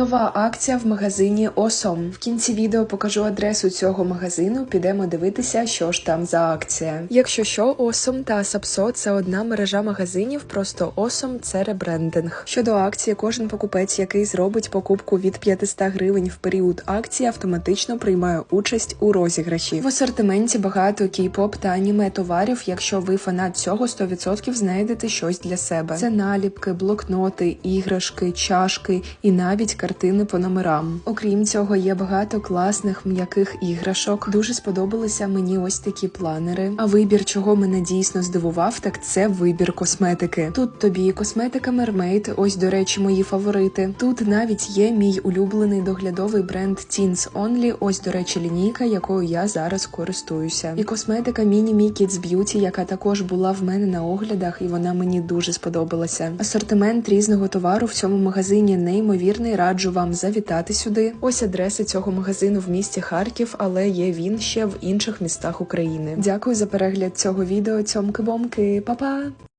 Нова акція в магазині Осом. В кінці відео покажу адресу цього магазину. Підемо дивитися, що ж там за акція. Якщо що, Осом та Сапсо це одна мережа магазинів, просто Осом це ребрендинг. Щодо акції, кожен покупець, який зробить покупку від 500 гривень в період акції, автоматично приймає участь у розіграші. В асортименті багато кей-поп та аніме товарів. Якщо ви фанат цього, 100% знайдете щось для себе. Це наліпки, блокноти, іграшки, чашки і навіть картини по номерам. Окрім цього, є багато класних м'яких іграшок. Дуже сподобалися мені ось такі планери. А вибір, чого мене дійсно здивував, так це вибір косметики. Тут тобі косметика Mermaid, ось до речі, мої фаворити. Тут навіть є мій улюблений доглядовий бренд Teens Only, ось до речі, лінійка, якою я зараз користуюся. І косметика Mini Me Kids Beauty, яка також була в мене на оглядах, і вона мені дуже сподобалася. Асортимент різного товару в цьому магазині неймовірний. Раджу вам завітати сюди. Ось адреса цього магазину в місті Харків, але є він ще в інших містах України. Дякую за перегляд цього відео. Цьомки-бомки, Па-па!